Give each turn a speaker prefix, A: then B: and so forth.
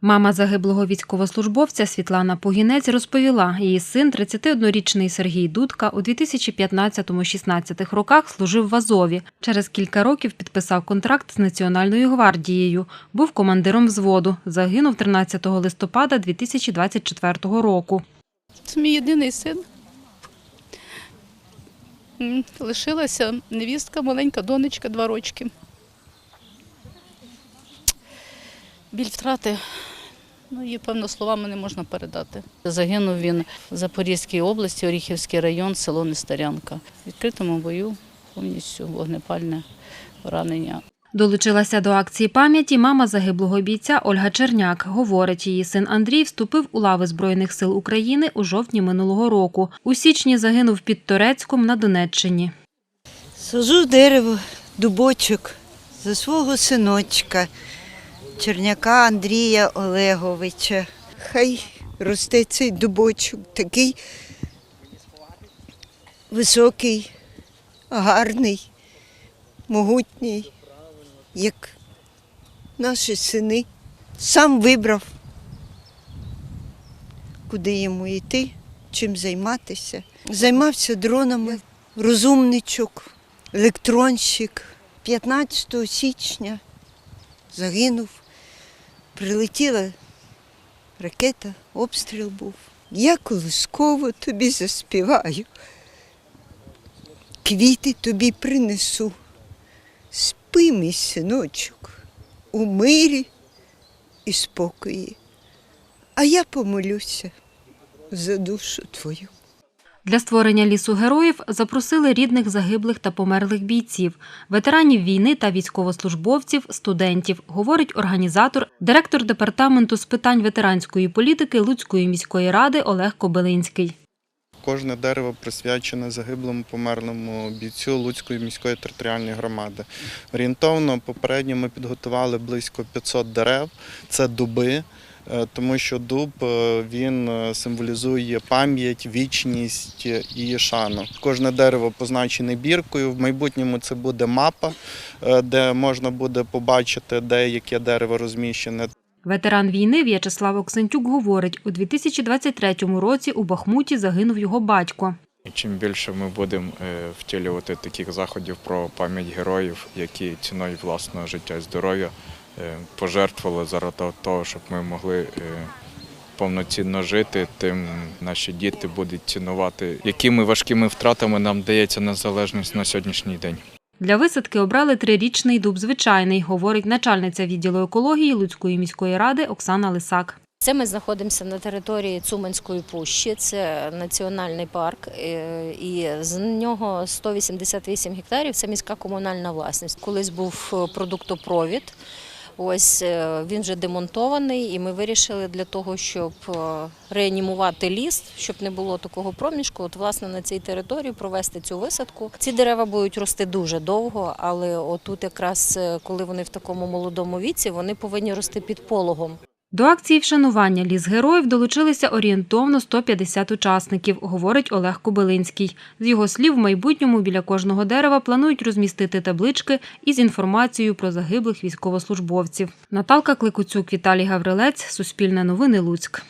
A: Мама загиблого військовослужбовця Світлана Погінець розповіла, її син, 31-річний Сергій Дудка, у 2015-16 роках служив в Азові. Через кілька років підписав контракт з Національною гвардією. Був командиром взводу. Загинув 13 листопада 2024 року.
B: Це мій єдиний син. Лишилася невістка, маленька донечка, два рочки. Біль втрати, ну, її, певно, словами не можна передати. Загинув він в Запорізькій області, Оріхівський район, село Нестерянка. В відкритому бою повністю вогнепальне поранення.
A: Долучилася до акції пам'яті мама загиблого бійця Ольга Черняк. Говорить, її син Андрій вступив у лави Збройних сил України у жовтні минулого року. У січні загинув під Торецьком на Донеччині.
C: Сажу дерево, дубочок за свого синочка, Черняка Андрія Олеговича. Хай росте цей дубочок, такий високий, гарний, могутній, як наші сини. Сам вибрав, куди йому йти, чим займатися. Займався дронами, розумничок електронщик 15 січня загинув. Прилетіла ракета, обстріл був. Я колисково тобі заспіваю. Квіти тобі принесу. Спи, мій синочок, у мирі і спокої. А я помолюся за душу твою.
A: Для створення лісу героїв запросили рідних загиблих та померлих бійців, ветеранів війни та військовослужбовців, студентів, говорить організатор, директор департаменту з питань ветеранської політики Луцької міської ради Олег Кобилинський.
D: Кожне дерево присвячене загиблому померлому бійцю Луцької міської територіальної громади. Орієнтовно попередньо ми підготували близько 500 дерев. Це дуби, тому що дуб е, він е, символізує пам'ять, вічність і шану. Кожне дерево позначене біркою. В майбутньому це буде мапа, е, де можна буде побачити, де яке дерево розміщене.
A: Ветеран війни В'ячеслав Оксентюк говорить, у 2023 році у Бахмуті загинув його батько.
E: Чим більше ми будемо е, втілювати таких заходів про пам'ять героїв, які ціною власного життя і здоров'я е, пожертвували заради того, щоб ми могли е, повноцінно жити, тим наші діти будуть цінувати, якими важкими втратами нам дається незалежність на сьогоднішній день.
A: Для висадки обрали трирічний дуб звичайний, говорить начальниця відділу екології Луцької міської ради Оксана Лисак.
F: Це ми знаходимося на території Цуманської пущі, це національний парк, е, і з нього 188 гектарів це міська комунальна власність. Колись був е, продуктопровід. Ось е, він вже демонтований, і ми вирішили для того, щоб е, реанімувати ліс, щоб не було такого проміжку. От власне на цій території провести цю висадку. Ці дерева будуть рости дуже довго, але отут, якраз е, коли вони в такому молодому віці, вони повинні рости під пологом.
A: До акції вшанування ліс героїв долучилися орієнтовно 150 учасників, говорить Олег Кобилинський. З його слів, в майбутньому біля кожного дерева планують розмістити таблички із інформацією про загиблих військовослужбовців. Наталка Кликуцюк, Віталій Гаврилець, Суспільне новини Луцьк.